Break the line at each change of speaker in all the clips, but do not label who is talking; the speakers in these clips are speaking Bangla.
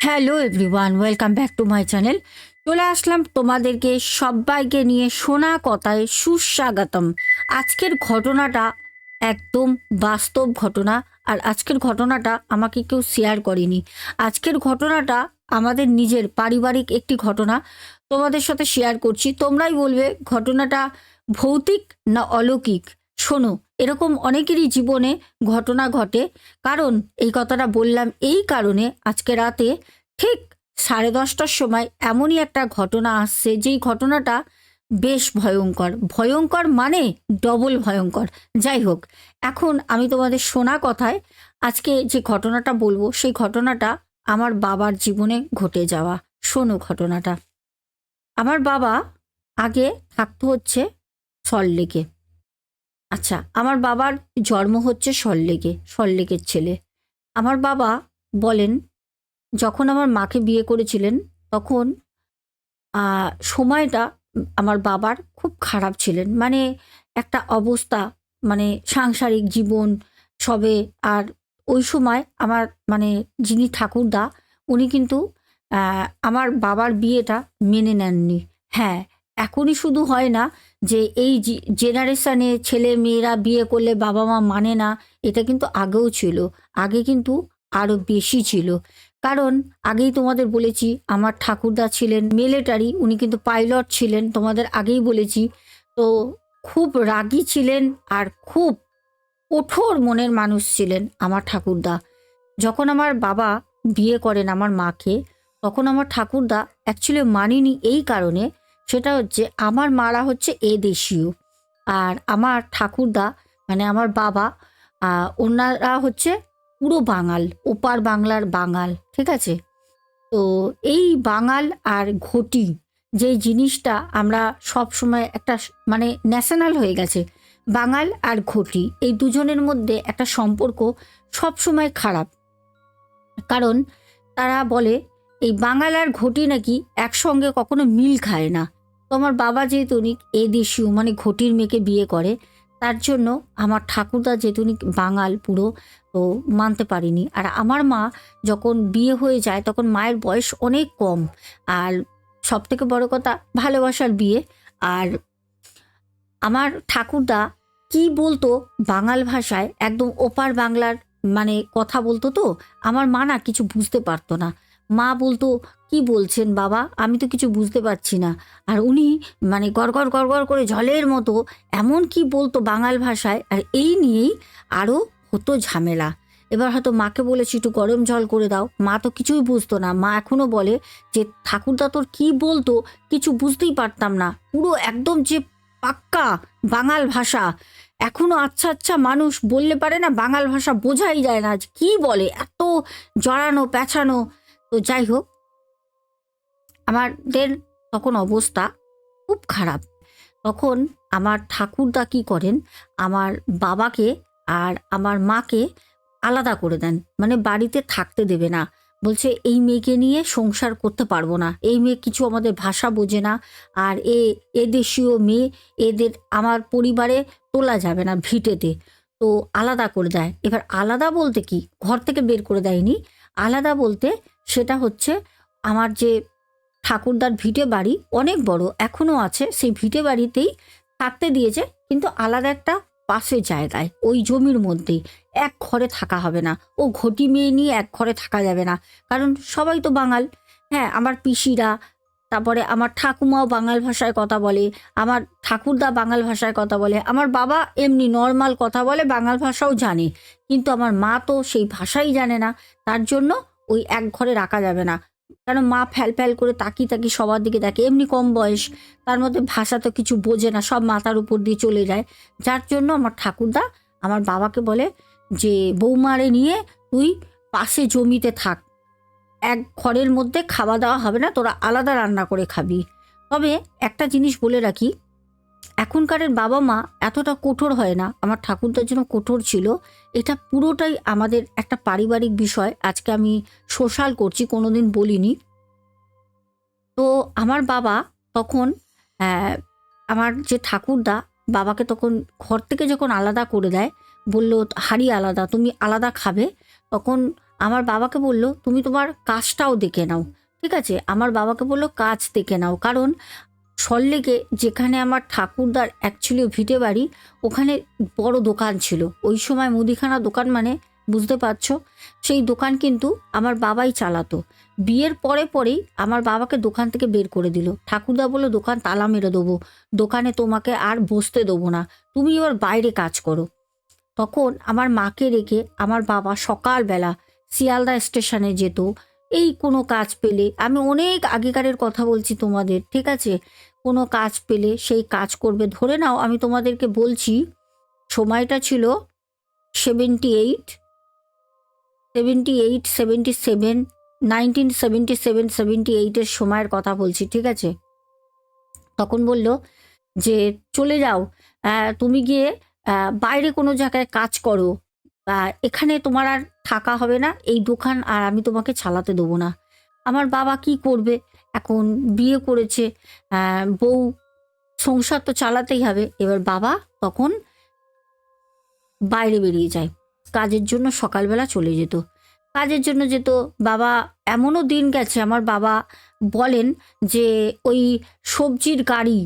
Hello everyone welcome back to my channel চলে আসলাম তোমাদেরকে সবাইকে নিয়ে শোনা কথায় সুস্বাগতম। আজকের ঘটনাটা একদম বাস্তব ঘটনা, আর আজকের ঘটনাটা আমাকে কেউ শেয়ার করেনি। আজকের ঘটনাটা আমাদের নিজের পারিবারিক একটি ঘটনা, তোমাদের সাথে শেয়ার করছি। তোমরাই বলবে, ঘটনাটা ভৌতিক না অলৌকিক? শোনো, এরকম অনেকেরই জীবনে ঘটনা ঘটে। কারণ, এই কথাটা বললাম এই কারণে আজকে রাতে ঠিক সাড়ে দশটার সময় এমনই একটা ঘটনা আসছে, যেই ঘটনাটা বেশ ভয়ঙ্কর। ভয়ঙ্কর মানে ডবল ভয়ঙ্কর। যাই হোক, এখন আমি তোমাদের শোনা কথায় আজকে যে ঘটনাটা বলব, সেই ঘটনাটা আমার বাবার জীবনে ঘটে যাওয়া। শোনো ঘটনাটা। আমার বাবা আগে থাকতো হচ্ছে সল্টলেকে। আচ্ছা আমার বাবার জন্ম হচ্ছে সল্টলেকে সল্টলেকের ছেলে। আমার বাবা বলেন, যখন আমার মাকে বিয়ে করেছিলেন, তখন সময়টা আমার বাবার খুব খারাপ ছিলেন। মানে একটা অবস্থা মানে সাংসারিক জীবন, সবে আর ওই সময় আমার মানে যিনি ঠাকুরদা, উনি কিন্তু আমার বাবার বিয়েটা মেনে নেননি। হ্যাঁ এখনই শুধু হয় না যে এই জেনারেশনে ছেলে মেয়েরা বিয়ে করলে বাবা মা মানে না, এটা কিন্তু আগেও ছিল, আগে কিন্তু আরও বেশি ছিল। কারণ আগেই তোমাদের বলেছি, আমার ঠাকুরদা ছিলেন মিলিটারি উনি কিন্তু পাইলট ছিলেন, তোমাদের আগেই বলেছি। তো খুব রাগী ছিলেন আর খুব কঠোর মনের মানুষ ছিলেন আমার ঠাকুরদা। যখন আমার বাবা বিয়ে করেন আমার মাকে, তখন আমার ঠাকুরদা অ্যাকচুয়ালি মানিনি এই কারণে সেটা হচ্ছে আমার মারা হচ্ছে এ দেশীয়। আর আমার ঠাকুরদা মানে আমার বাবা ওনারা হচ্ছে পুরো বাঙাল, ওপার বাংলার বাঙাল, ঠিক আছে? তো এই বাঙাল আর ঘটি যেই জিনিসটা আমরা সব সময় একটা মানে ন্যাশনাল হয়ে গেছে, বাঙাল আর ঘটি, এই দুজনের মধ্যে একটা সম্পর্ক সব সময় খারাপ। কারণ তারা বলে, এই বাঙাল আর ঘটি নাকি একসঙ্গে কখনো মিল খায় না। তো আমার বাবা যেহেতু এ দেশীয় মানে ঘটির মেয়েকে বিয়ে করে, তার জন্য আমার ঠাকুরদা যেহেতু বাঙাল পুরো, তো মানতে পারিনি। আর আমার মা যখন বিয়ে হয়ে যায়, তখন মায়ের বয়স অনেক কম। আর সব থেকে বড় কথা, ভালোবাসার বিয়ে। আর আমার ঠাকুরদা কি বলতো বাঙাল ভাষায়, একদম ওপার বাংলার মানে কথা বলতো তো, আমার মা না কিছু বুঝতে পারতো না। মা বলতো, কি বলছেন বাবা? আমি তো কিছু বুঝতে পারছি না। আর উনি মানে গড়গড় গড়গড় করে জলের মতো এমন কি বলতো বাঙাল ভাষায়, আর এই নিয়েই আরও হতো ঝামেলা। এবার হয়তো মাকে বলেছি, একটু গরম জল করে দাও। মা তো কিছুই বুঝতো না। মা এখনও বলে যে, ঠাকুরদা তোর কী বলতো? কিছু বুঝতেই পারতাম না। পুরো একদম যে পাক্কা বাঙাল ভাষা। এখনও আচ্ছা আচ্ছা মানুষ বললে পারে না, বাঙাল ভাষা বোঝাই যায় না। কি বলে? এত জড়ানো পেঁচানো তো যাই হোক, আমাদের তখন অবস্থা খুব খারাপ। তখন আমার ঠাকুরদা কি করেন, আমার বাবাকে আর আমার মাকে আলাদা করে দেন। মানে বাড়িতে থাকতে দেবে না। বলছে, এই মেয়েকে নিয়ে সংসার করতে পারব না। এই মেয়ে কিছু আমাদের ভাষা বোঝে না। আর এ এ দেশীয় মেয়ে, এদের আমার পরিবারে তোলা যাবে না ভিটেতে। তো আলাদা করে দেয়। এবার আলাদা বলতে কি? ঘর থেকে বের করে দেয়নি। আলাদা বলতে সেটা হচ্ছে আমার যে ঠাকুরদার ভিটে বাড়ি অনেক বড় এখনও আছে, সেই ভিটে বাড়িতেই থাকতে দিয়েছে, কিন্তু আলাদা একটা পাশের জায়গায়, ওই জমির মধ্যেই। এক ঘরে থাকা হবে না, ও ঘটি মেয়ে নিয়ে এক ঘরে থাকা যাবে না, কারণ সবাই তো বাঙাল। হ্যাঁ আমার পিসিরা, তারপরে আমার ঠাকুমাও বাঙাল ভাষায় কথা বলে, আমার ঠাকুরদা বাঙাল ভাষায় কথা বলে, আমার বাবা এমনি নর্মাল কথা বলে, বাঙাল ভাষাও জানে, কিন্তু আমার মা তো সেই ভাষাই জানে না, তার জন্য ওই এক ঘরে রাখা যাবে না। কারণ মা ফ্যাল ফ্যাল করে তাকি তাকি সবার দিকে দেখে, এমনি কম বয়স, তার মধ্যে ভাষা তো কিছু বোঝে না, সব মাথার উপর দিয়ে চলে যায়। যার জন্য আমার ঠাকুরদা আমার বাবাকে বলে যে, বৌমারে নিয়ে তুই পাশে জমিতে থাক। এক ঘরের মধ্যে খাওয়া দাওয়া হবে না, তোরা আলাদা রান্না করে খাবি। তবে একটা জিনিস বলে রাখি এখনকারের বাবা মা এতটা কঠোর হয় না। আমার ঠাকুরদার জন্য কঠোর ছিল। এটা পুরোটাই আমাদের একটা পারিবারিক বিষয়। আজকে আমি সোশ্যাল করছি কোনো দিন বলিনি। তো আমার বাবা তখন আমার যে ঠাকুরদা, বাবাকে তখন ঘর থেকে যখন আলাদা করে দেয়, বলল, হাড়ি আলাদা, তুমি আলাদা খাবে। তখন আমার বাবাকে বলল, তুমি তোমার কাজটাও দেখে নাও। ঠিক আছে? আমার বাবাকে বলল, কাজ দেখে নাও। কারণ সল্লেকে যেখানে আমার ঠাকুরদার অ্যাকচুয়ালি ভিটে বাড়ি, ওখানে বড় দোকান ছিল। ওই সময় মুদিখানা দোকান মানে বুঝতে পারছ? সেই দোকান কিন্তু আমার বাবাই চালাতো। বিয়ের পরে পরেই আমার বাবাকে দোকান থেকে বের করে দিল। ঠাকুরদা বলল, দোকান তালা মেরে দেবো। দোকানে তোমাকে আর বসতে দেবো না। তুমি এবার বাইরে কাজ করো। তখন আমার মাকে রেখে আমার বাবা সকালবেলা শিয়ালদা স্টেশনে যেত। এই কোনো কাজ পেলে, আমি অনেক আগেকারের কথা বলছি তোমাদের, ঠিক আছে? কোনো কাজ পেলে সেই কাজ করবে। ধরে নাও, আমি তোমাদেরকে বলছি, সময়টা ছিল seventy eight seventy eight seventy seven nineteen seventy seven seventy এইটের সময়ের কথা বলছি, ঠিক আছে? তখন বলল যে, চলে যাও তুমি গিয়ে বাইরে কোনো জায়গায় কাজ করো। এখানে তোমার আর থাকা হবে না, এই দোকান আর আমি তোমাকে চালাতে দেবো না। আমার বাবা কি করবে? এখন বিয়ে করেছে বউ, সংসার তো চালাতেই হবে। এবার বাবা তখন বাইরে বেরিয়ে যায়, কাজের জন্য সকালবেলা চলে যেত। কাজের জন্য যেত, বাবা এমনও দিন গেছে, আমার বাবা বলেন যে ওই সবজির গাড়ি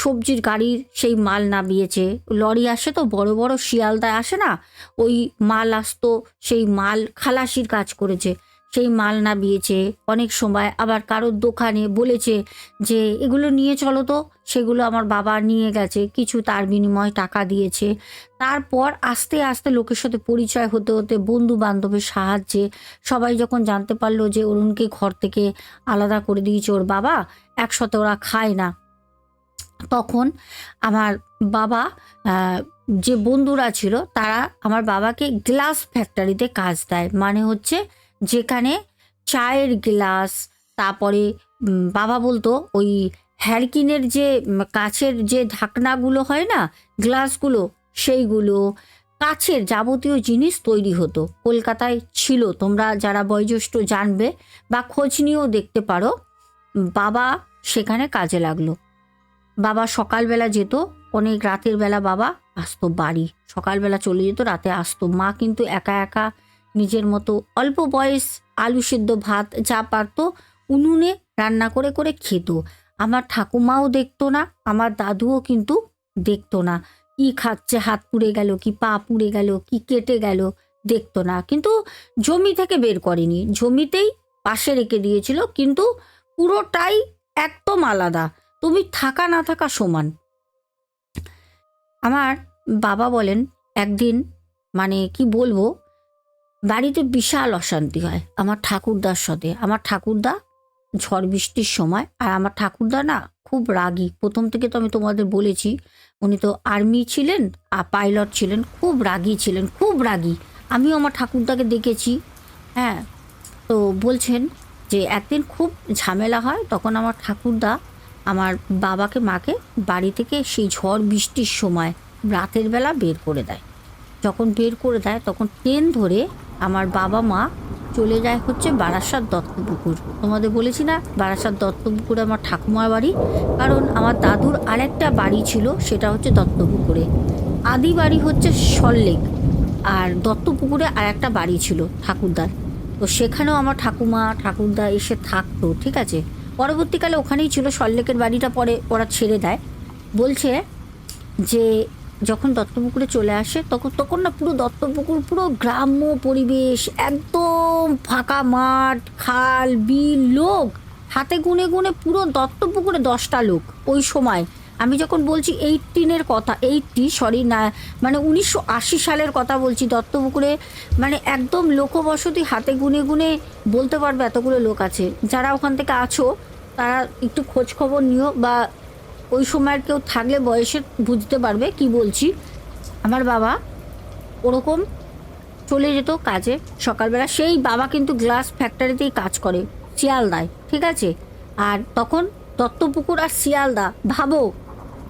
সবজির গাড়ির সেই মাল নামিয়েছে। লরি আসে তো, বড় বড় শিয়ালদায় আসে না? ওই মাল আসতো, সেই মাল খালাসির কাজ করেছে। সেই মাল নামিয়েছে। অনেক সময় আবার কারোর দোকানে বলেছে যে, এগুলো নিয়ে চলো তো, সেগুলো আমার বাবা নিয়ে গেছে, কিছু তার বিনিময়ে টাকা দিয়েছে। তারপর আস্তে আস্তে লোকের সাথে পরিচয় হতে হতে বন্ধু বান্ধবের সাহায্যে সবাই যখন জানতে পারল যে অরুণকে ঘর থেকে আলাদা করে দিয়েছে ওর বাবা, একসাথে ওরা খায় না। তখন আমার বাবা যে বন্ধুরা ছিল, তারা আমার বাবাকে গ্লাস ফ্যাক্টরিতে কাজ দেয়। মানে হচ্ছে যেখানে চায়ের গ্লাস, তারপরে বাবা বলতো ওই হ্যারকিনের যে কাছের যে ঢাকনাগুলো হয় না, গ্লাসগুলো, সেইগুলো কাছের যাবতীয় জিনিস তৈরি হতো। কলকাতায় ছিল, তোমরা যারা বয়োজ্যেষ্ঠ জানবে বা খোঁজ নিয়েও দেখতে পারো, বাবা সেখানে কাজে লাগল। বাবা সকালবেলা যেত, অনেক রাতের বেলা বাবা আসতো বাড়ি। সকালবেলা চলে যেত, রাতে আসতো। মা কিন্তু একা একা নিজের মতো অল্প বয়স আলু সিদ্ধ ভাত যা পারতো উনুনে রান্না করে করে খেত। আমার ঠাকুমাও দেখতো না, আমার দাদুও কিন্তু দেখতো না। কি খাচ্ছে, হাত পুড়ে গেল, কি পা পুড়ে গেল, কি কেটে গেল দেখতো না। কিন্তু জমি থেকে বের করেনি। জমিতেই পাশে রেখে দিয়েছিল, কিন্তু পুরোটাই একদম আলাদা। তুমি থাকা না থাকা সমান। আমার বাবা বলেন, একদিন মানে কি বলব, বাড়িতে বিশাল অশান্তি হয়। আমার ঠাকুরদার সাথে আমার ঠাকুরদা ঝড় বৃষ্টির সময়, আর আমার ঠাকুরদা না খুব রাগী। প্রথম থেকে তো আমি তোমাদের বলেছি, উনি তো আর্মি ছিলেন, আর পাইলট ছিলেন, খুব রাগী ছিলেন, খুব রাগী। আমিও আমার ঠাকুরদাকে দেখেছি হ্যাঁ। তো বলছেন যে, একদিন খুব ঝামেলা হয়, তখন আমার ঠাকুরদা আমার বাবাকে, মাকে বাড়ি থেকে সেই ঝড় বৃষ্টির সময় রাতের বেলা বের করে দেয়। যখন বের করে দেয়, তখন ট্রেন ধরে আমার বাবা মা চলে যায় হচ্ছে বারাসাত দত্তপুকুর। তোমাদের বলেছি না বারাসাত দত্তপুকুরে আমার ঠাকুমার বাড়ি? কারণ আমার দাদুর আরেকটা বাড়ি ছিল, সেটা হচ্ছে দত্তপুকুরে। আদি বাড়ি হচ্ছে সল্লেক আর দত্তপুকুরে আর একটা বাড়ি ছিল ঠাকুরদার। তো সেখানেও আমার ঠাকুমা, ঠাকুরদা এসে থাকতো, ঠিক আছে? পরবর্তীকালে ওখানেই ছিল সল্লেকের বাড়িটা পরে ওরা ছেড়ে দেয়। বলছে যে যখন দত্তপুকুরে চলে আসে, তখন তখন না পুরো দত্তপুকুর, পুরো গ্রাম্য পরিবেশ, একদম ফাঁকা মাঠ, খাল, বিল, লোক। হাতে গুনে গুনে পুরো দত্তপুকুরে দশটা লোক ওই সময়। আমি যখন বলছি এইটিনের কথা এইটটি সরি না মানে উনিশশো আশি সালের কথা বলছি দত্তপুকুরে মানে একদম লোকবসতি হাতে গুনে গুনে বলতে পারবে এতগুলো লোক আছে। যারা ওখান থেকে আছো তারা একটু খোঁজ খবর নিও বা ওই সময়ের কেউ থাকলে বয়সে বুঝতে পারবে কি বলছি। আমার বাবা ওরকম চলে যেত কাজে সকালবেলা। সেই বাবা কিন্তু গ্লাস ফ্যাক্টরিতেই কাজ করে, শিয়ালদায়, ঠিক আছে? আর তখন দত্তপুকুর আর শিয়ালদা, ভাবো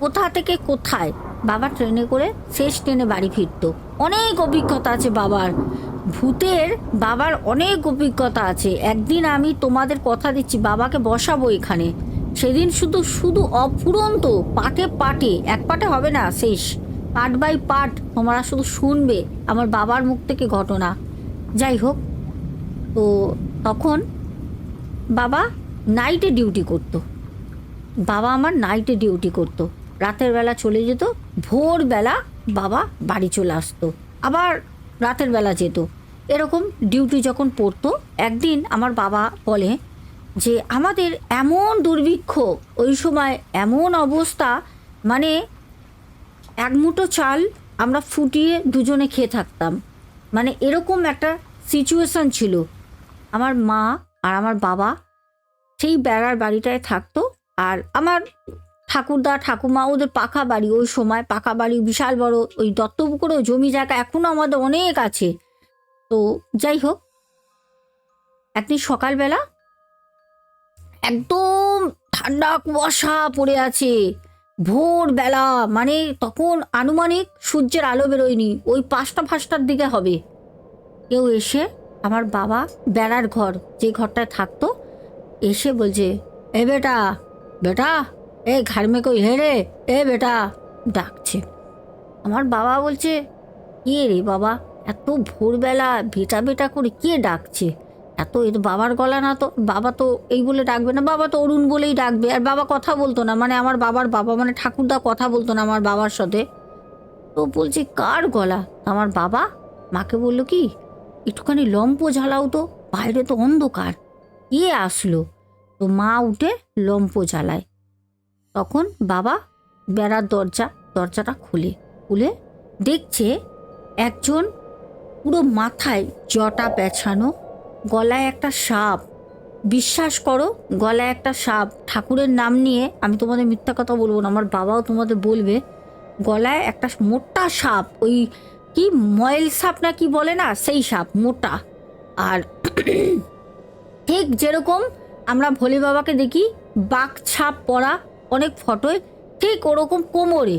কোথা থেকে কোথায়? বাবা ট্রেনে করে শেষ ট্রেনে বাড়ি ফিরতো। অনেক অভিজ্ঞতা আছে বাবার। ভূতের বাবার অনেক অভিজ্ঞতা আছে। একদিন আমি তোমাদের কথা দিচ্ছি, বাবাকে বসাবো এখানে। সেদিন শুধু শুধু অফুরন্ত, পাটে পাটে, এক পাটে হবে না, শেষ। পার্ট বাই পার্ট তোমরা শুধু শুনবে আমার বাবার মুখ থেকে ঘটনা। যাই হোক, তো তখন বাবা নাইটে ডিউটি করতো। বাবা আমার নাইটে ডিউটি করতো। রাতের বেলা চলে যেত, ভোরবেলা বাবা বাড়ি চলে আসতো। আবার রাতের বেলা যেত। এরকম ডিউটি যখন পড়তো, একদিন আমার বাবা বলে যে, আমাদের এমন দুর্ভিক্ষ, ওই সময় এমন অবস্থা মানে এক মুঠো চাল আমরা ফুটিয়ে দুজনে খেয়ে থাকতাম। মানে এরকম একটা সিচুয়েশান ছিল। আমার মা আর আমার বাবা সেই বেড়ার বাড়িটায় থাকতো আর আমার ঠাকুরদা ঠাকুমা ওদের পাকা বাড়ি, ওই সময় পাকা বাড়ি বিশাল বড়, ওই দত্তপুকুরও জমি জায়গা এখনও আমাদের অনেক আছে। তো যাই হোক একদিন সকালবেলা একদম ঠান্ডা কুয়াশা পড়ে আছে। ভোরবেলা মানে তখন আনুমানিক সূর্যের আলো বেরোয়নি, ওই পাঁচটা ফাঁসটার দিকে হবে। কেউ এসে আমার বাবা বেড়ার ঘর, যে ঘরটায় থাকতো, এসে বলছে, এ বেটা বেটা, এ ঘর মে কই হে রে, এ বেটা, ডাকছে। আমার বাবা বলছে, কে রে বাবা এত ভোরবেলা ভেটা ভেটা করে কে ডাকছে? এত এ তো বাবার গলা না তো, বাবা তো এই বলে ডাকবে না, বাবা তো অরুণ বলেই ডাকবে। আর বাবা কথা বলতো না মানে আমার বাবার বাবা মানে ঠাকুরদা কথা বলতো না আমার বাবার সাথে। তো বলছে, কার গলা? আমার বাবা? মাকে বলল, কি? একটুখানি লম্প জ্বালাও তো, বাইরে তো অন্ধকার। কে আসলো? তো মা উঠে লম্প জ্বালায় তখন বাবা বেড়ার দরজা, দরজাটা খুলে খুলে দেখছে একজন পুরো মাথায় জটা পেঁচানো গলায় একটা সাপ। বিশ্বাস করো, গলায় একটা সাপ। ঠাকুরের নাম নিয়ে আমি তোমাদের মিথ্যা কথা বলব না, আমার বাবাও তোমাদের বলবে। গলায় একটা মোটা সাপ, ওই কি ময়েল সাপ না কি বলে না, সেই সাপ, মোটা। আর ঠিক যেরকম আমরা ভোলে বাবাকে দেখি, বাঘ ছাপ পরা অনেক ফটোয়, ঠিক ওরকম কোমরে,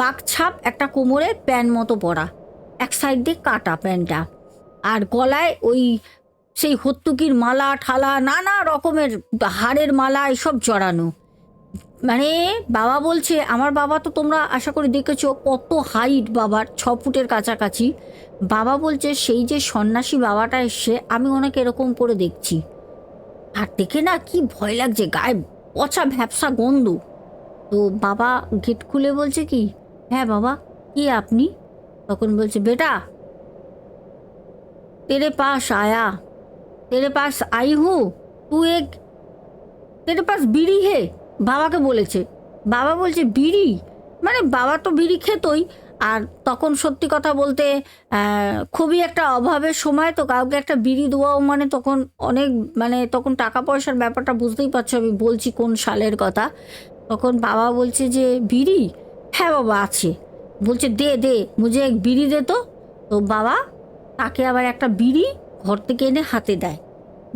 বাঘ ছাপ একটা কোমরে প্যান মতো পরা। এক সাইড দিয়ে কাটা প্যান্টটা। আর গলায় ওই সেই হত্তুকির মালা, ঠালা, নানা রকমের হাড়ের মালা, এসব জড়ানো। মানে বাবা বলছে, আমার বাবা তো তোমরা আশা করি দেখেছ কত হাইট বাবার, ছ ফুটের কাছাকাছি। বাবা বলছে, সেই যে সন্ন্যাসী বাবাটা এসছে, আমি অনেক এরকম করে দেখছি। আর দেখে না কি ভয় লাগছে, গায়ে পচা ভ্যাপসা গন্ধ। তো বাবা গেট খুলে বলছে কি হ্যাঁ বাবা, কি আপনি? তখন বলছে, বেটা, তেরে পাস আয়া, তেরে পাস আই হু তু এক, তেরে পাস বিড়ি হে বাবাকে বলেছে। বাবা বলছে, বিড়ি? মানে বাবা তো বিড়ি খেতই। আর তখন সত্যি কথা বলতে খুবই একটা অভাবের সময় তো কাউকে একটা বিড়ি দেওয়াও মানে তখন অনেক মানে তখন টাকা পয়সার ব্যাপারটা বুঝতেই পারছ, আমি বলছি কোন সালের কথা। তখন বাবা বলছে যে, বিড়ি? হ্যাঁ বাবা, আছে। বলছে, দে দে, মুঝে এক বিড়ি দে তো। তো বাবা তাকে আবার একটা বিড়ি ঘর থেকে এনে হাতে দেয়।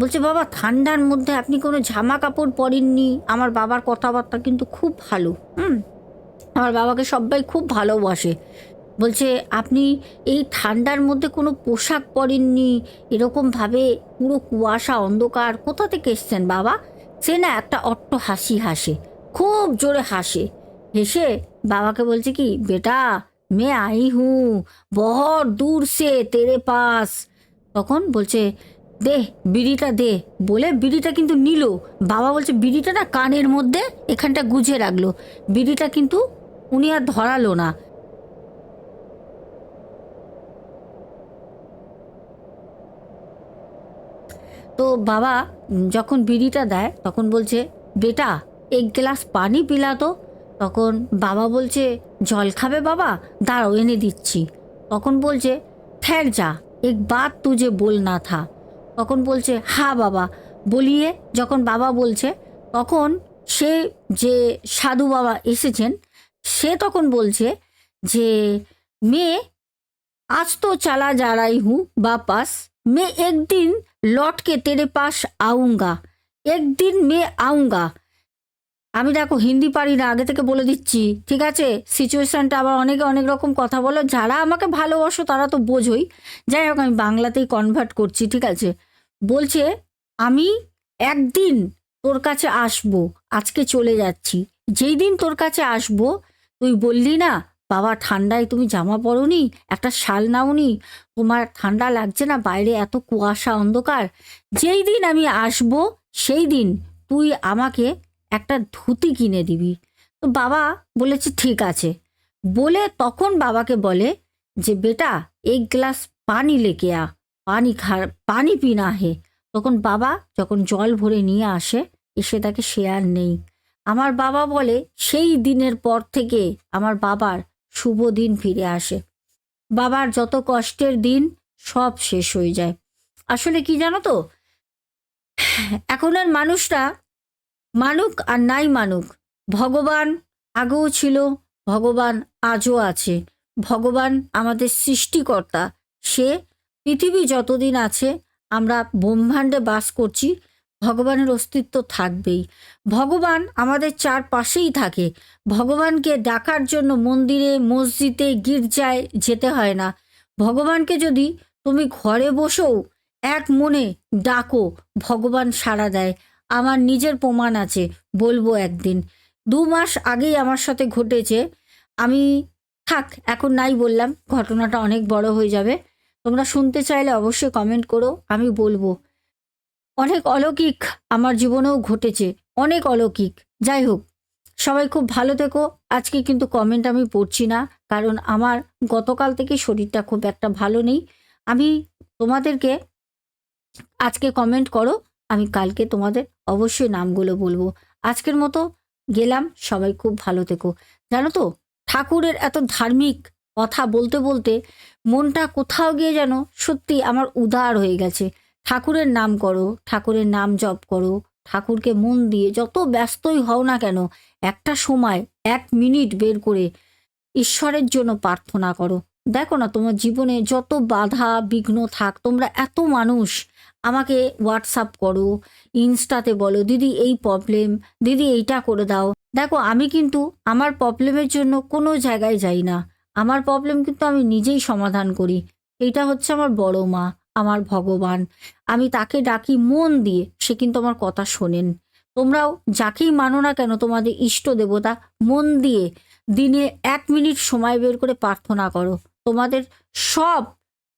বলছে, বাবা, ঠান্ডার মধ্যে আপনি কোনো জামা কাপড় পরেননি? আমার বাবার কথাবার্তা কিন্তু খুব ভালো, হুম? আমার বাবাকে সবাই খুব ভালোবাসে। বলছে, আপনি এই ঠান্ডার মধ্যে কোনো পোশাক পরেননি? এরকমভাবে পুরো কুয়াশা, অন্ধকার, কোথা থেকে এসছেন বাবা? সে না একটা অট্ট হাসি হাসে, খুব জোরে হাসে। হেসে বাবাকে বলছে কি, বেটা, মে আই হুঁ বহুত দূর সে তেরে পাস। তখন বলছে, দে, বিড়িটা দে। বলে বিড়িটা কিন্তু নিল। বাবা বলছে, বিড়িটা না কানের মধ্যে এখানটা গুজে রাখল। বিড়িটা কিন্তু উনি আর ধরালো না। তো বাবা যখন বিড়িটা দেয়, তখন বলছে, বেটা, এক গ্লাস পানি পিলা তো। তখন বাবা বলছে, জল খাবে বাবা? দাঁড়াও, এনে দিচ্ছি। তখন বলছে ঠের যা, এক বা তু যে বল না থা। তখন বলছে, হা বাবা। বলিয়ে যখন বাবা বলছে, তখন সে যে সাধু বাবা এসেছেন, সে তখন বলছে যে, মেয়ে, আজ তো চালা যারাই হু বা পাস মেয়ে একদিন লটকে তেরে পাশ আউঙ্গা, একদিন মেয়ে আউঙ্গা আমি দেখো হিন্দি পারি না, আগে থেকে বলে দিচ্ছি, ঠিক আছে? সিচুয়েশনটা আবার অনেকে অনেক রকম কথা বলো, যারা আমাকে ভালোবাসো তারা তো বোঝোই। যাই হোক, আমি বাংলাতেই কনভার্ট করছি, ঠিক আছে? বলছে, আমি একদিন তোর কাছে আসব, আজকে চলে যাচ্ছি। যেই দিন তোর কাছে আসব, তুই বললি না, বাবা ঠান্ডায় তুমি জামা পরোনি, একটা শাল নাওনি, তোমার ঠান্ডা লাগছে না, বাইরে এত কুয়াশা অন্ধকার। যেই দিন আমি আসব, সেই দিন তুই আমাকে একটা ধুতি কিনে দিবি। তো বাবা বলেছে, ঠিক আছে। বলে তখন বাবাকে বলে যে, বেটা, এক গ্লাস পানি লেকে আ। পানি খা পানি পিনা হে। তখন বাবা যখন জল ভরে নিয়ে আসে, এসে তাকে সে আর নেই। আমার বাবা বলে, সেই দিনের পর থেকে আমার বাবার শুভ দিন ফিরে আসে। বাবার যত কষ্টের দিন, সব শেষ হয়ে যায়। আসলে কি জানো তো? এখন আর মানুষরা মানুক আর নাই মানুক, ভগবান আগেও ছিল, ভগবান আজও আছে। ভগবান আমাদের সৃষ্টিকর্তা, সে পৃথিবী যতদিন আছে আমরা ব্রহ্মাণ্ডে বাস করছি, ভগবানের অস্তিত্ব থাকবেই। ভগবান আমাদের চারপাশেই থাকে। ভগবানকে ডাকার জন্য মন্দিরে, মসজিদে, গির্জায় যেতে হয় না। ভগবানকে যদি তুমি ঘরে বসেও এক মনে ডাকো, ভগবান সাড়া দেয়। আমার নিজের প্রমাণ আছে, বলব একদিন। দু মাস আগেই আমার সাথে ঘটেছে। আমি, থাক, এখন নাই বললাম, ঘটনাটা অনেক বড় হয়ে যাবে। তোমরা শুনতে চাইলে অবশ্যই কমেন্ট করো, আমি বলব। অনেক অলৌকিক আমার জীবনেও ঘটেছে, অনেক অলৌকিক। যাই হোক, সবাই খুব ভালো থেকো। আজকে কিন্তু কমেন্ট আমি পড়ছি না, কারণ আমার গতকাল থেকে শরীরটা খুব একটা ভালো নেই। আমি তোমাদেরকে আজকে কমেন্ট করো আমি কালকে তোমাদের অবশ্যই নামগুলো বলব। আজকের মতো গেলাম, সবাই খুব ভালো থেকো। জানো তো, ঠাকুরের এত ধার্মিক কথা বলতে বলতে মনটা কোথাও গিয়ে যেন সত্যি আমার উদার হয়ে গেছে। ঠাকুরের নাম করো, ঠাকুরের নাম জপ করো, ঠাকুরকে মন দিয়ে যত ব্যস্তই হও না কেন, একটা সময়, এক মিনিট বের করে ঈশ্বরের জন্য প্রার্থনা করো। দেখো না, তোমার জীবনে যত বাধা বিঘ্ন থাক, তোমরা এত মানুষ আমাকে হোয়াটসঅ্যাপ করো, ইনস্টাতে বলো, দিদি, এই প্রবলেম দিদি, এইটা করে দাও। দেখো, আমি কিন্তু আমার প্রবলেমের জন্য কোনো জায়গায় যাই না। আমার প্রবলেম কিন্তু আমি নিজেই সমাধান করি। এইটা হচ্ছে আমার বড় মা, আমার ভগবান। আমি তাকে ডাকি মন দিয়ে, সে কিন্তু আমার কথা শোনেন। তোমরাও যাকেই মানো না কেন, তোমাদের ইষ্ট দেবতা, মন দিয়ে দিনে এক মিনিট সময় বের করে প্রার্থনা করো। তোমাদের সব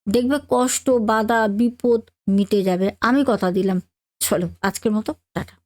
দেখবে কষ্ট, বাধা, বিপদ মিটে যাবে। আমি কথা দিলাম। চলো আজকের মতো টাটা।